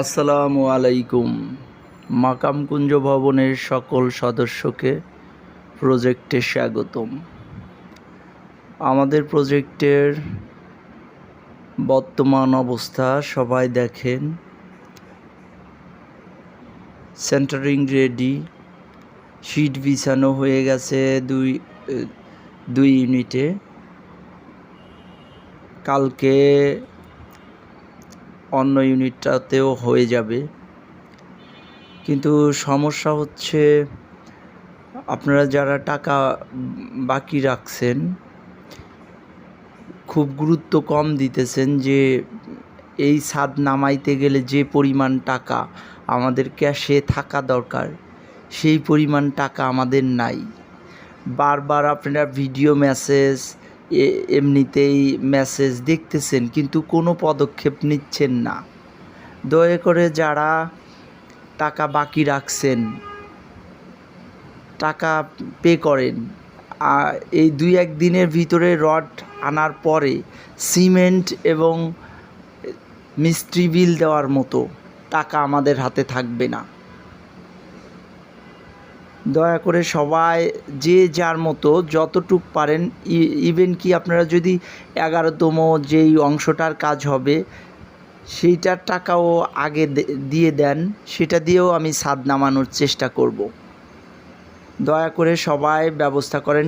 আসসালামু আলাইকুম। মাকামকুঞ্জ ভবনের সকল সদস্যকে প্রজেক্টে স্বাগতম। আমাদের প্রজেক্টের বর্তমান অবস্থা সবাই দেখেন। Centering ready. শিট বিছানো হয়ে গেছে দুই দুই ইউনিটে। কালকে অন্য ইউনিটটাতেও হয়ে যাবে। কিন্তু সমস্যা হচ্ছে, আপনারা যারা টাকা বাকি রাখছেন, খুব গুরুত্ব কম দিতেছেন যে, এই ছাদ নামাইতে গেলে যে পরিমাণ টাকা আমাদের ক্যাশে থাকা দরকার, সেই পরিমাণ টাকা আমাদের নাই। বারবার আপনারা ভিডিও মেসেজ এমনিতেই মেসেজ দেখতেছেন, কিন্তু কোনো পদক্ষেপ নিচ্ছেন না। দয়া করে যারা টাকা বাকি রাখছেন, টাকা পে করেন এই দুই এক দিনের ভিতরে রড আনার পরে সিমেন্ট এবং মিস্ত্রি বিল দেওয়ার মতো টাকা আমাদের হাতে থাকবে না। দয়া করে সবাই যে যার মতো যতটুক পারেন ইভেন কি আপনারা যদি এগারোতম যেই অংশটার কাজ হবে, সেইটার টাকাও আগে দিয়ে দেন, সেটা দিয়েও আমি সাদ নামানোর চেষ্টা করব। দয়া করে সবাই ব্যবস্থা করেন।